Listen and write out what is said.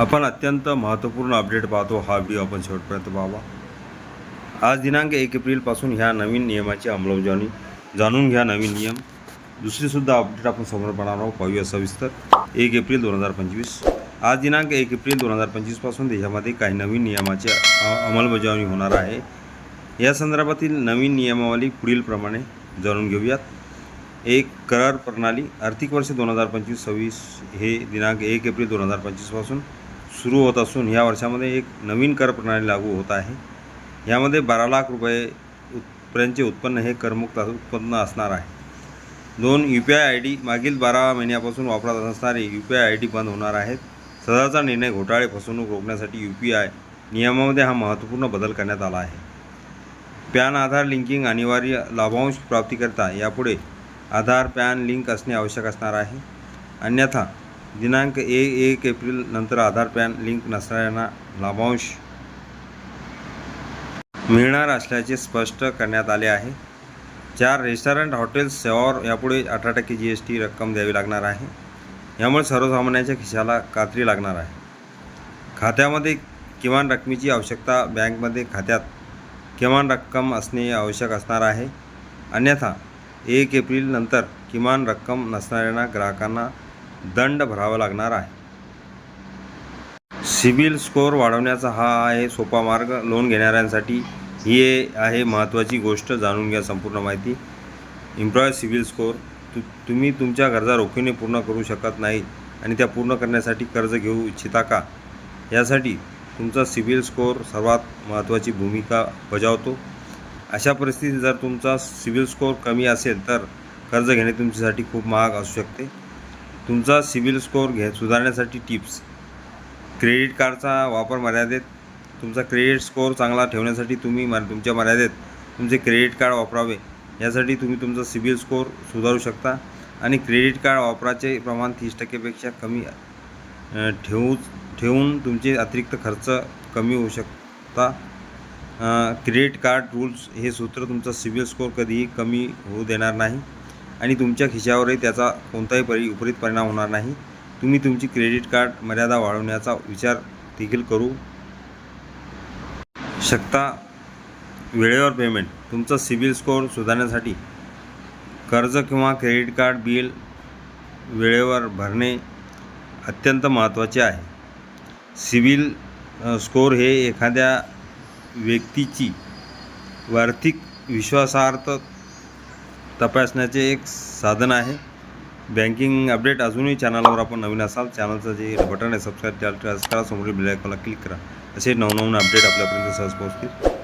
आपण अत्यंत महत्त्वपूर्ण अपडेट पाहतो हा व्हिडिओ आपण शेवटपर्यंत पाहावा. आज दिनांक एक एप्रिलपासून ह्या नवीन नियमाची अंमलबजावणी. जाणून घ्या नवीन नियम. दुसरीसुद्धा अपडेट आपण समोर पाहणार आहोत. पाहूया सविस्तर. एक एप्रिल दोन हजार पंचवीस. आज दिनांक एक एप्रिल दोन हजार पंचवीसपासून देशामध्ये काही नवीन नियमाची अंमलबजावणी होणार आहे. या संदर्भातील नवीन नियमावली पुढीलप्रमाणे जाणून घेऊयात. एक करार प्रणाली. आर्थिक वर्ष दोन हजार पंचवीस सव्वीस हे दिनांक एक एप्रिल दोन हजार पंचवीसपासून सुरू होत असून या वर्षामध्ये एक नवीन कर प्रणाली लागू होत आहे. यामध्ये बारा लाख रुपये पर्यंतचे उत्पन्न हे करमुक्त उत्पन्न असणार आहे. दोन U P I I D मागील बारा महिन्यापासून वापरात असणारे U P I I D बंद होणार आहेत. सदाचा निर्णय घोटाळे फसवणूक रोखण्यासाठी यू पी आय नियमामध्ये हा महत्त्वपूर्ण बदल करण्यात आला आहे. पॅन आधार लिंकिंग अनिवार्य लाभांश प्राप्तीकरिता यापुढे आधार पॅन लिंक असणे आवश्यक असणार आहे. अन्यथा दिनांक ए एक एप्रिल नंतर आधार पॅन लिंक नसणाऱ्यांना लाभांश मिळणार असल्याचे स्पष्ट करण्यात आले आहे. चार रेस्टॉरंट हॉटेल्स सेवावर यापुढे अठरा टक्के जी एस टी रक्कम द्यावी लागणार आहे. यामुळे सर्वसामान्यांच्या खिशाला कात्री लागणार आहे. खात्यामध्ये किमान रकमेची आवश्यकता बँकमध्ये खात्यात किमान रक्कम असणे आवश्यक असणार आहे. अन्यथा एक एप्रिल नंतर किमान रक्कम नसणाऱ्यांना ग्राहकांना दंड भरावा लागणार आहे. सिबिल स्कोअर वाढवण्याचा हा आहे सोपा मार्ग. लोन घेणाऱ्यांसाठी ही आहे महत्त्वाची गोष्ट. जाणून घ्या संपूर्ण माहिती. Employ CIBIL score. तु तुम्ही तुमच्या गरजा रोखीने पूर्ण करू शकत नाही आणि त्या पूर्ण करण्यासाठी कर्ज घेऊ इच्छिता का? यासाठी तुमचा सिबिल स्कोअर सर्वात महत्त्वाची भूमिका बजावतो. अशा परिस्थितीत जर तुमचा सिबिल स्कोअर कमी असेल तर कर्ज घेणे तुमच्यासाठी खूप महाग असू शकते. तुमचा सिबिल स्कोअर घ्या सुधारण्यासाठी टिप्स. क्रेडिट कार्डचा वापर मर्यादेत. तुमचा क्रेडिट स्कोअर चांगला ठेवण्यासाठी तुम्ही मर तुमच्या मर्यादेत तुमचे क्रेडिट कार्ड वापरावे. यासाठी तुम्ही तुमचा सिबिल स्कोअर सुधारू शकता आणि क्रेडिट कार्ड वापराचे प्रमाण तीस टक्केपेक्षा कमी ठेवू ठेवून तुमचे अतिरिक्त खर्च कमी होऊ शकता. क्रेडिट कार्ड रूल्स हे सूत्र तुमचा सिबिल स्कोअर कधीही कमी होऊ देणार नाही. आणि तुमच्या खिशावरही त्याचा कोणताही परि विपरीत परिणाम होणार नाही. तुम्ही तुमची क्रेडिट कार्ड मर्यादा वाढवण्याचा विचार देखील करू शकता. वेळेवर पेमेंट. तुमचा सिबिल स्कोअर सुधारण्यासाठी कर्ज किंवा क्रेडिट कार्ड बिल वेळेवर भरणे अत्यंत महत्त्वाचे आहे. सिबिल स्कोअर हे एखाद्या व्यक्तीची आर्थिक विश्वासार्थ तपासण्याचे एक साधन आहे. बँकिंग अपडेट अजूनही चॅनलवर आपण नवीन असाल चॅनलचं जे बटन आहे सबस्क्राईब त्याला करा समोरील बेल आयकॉनला क्लिक करा. असे नवनवीन अपडेट आपल्यापर्यंत सहज पोहोचतील.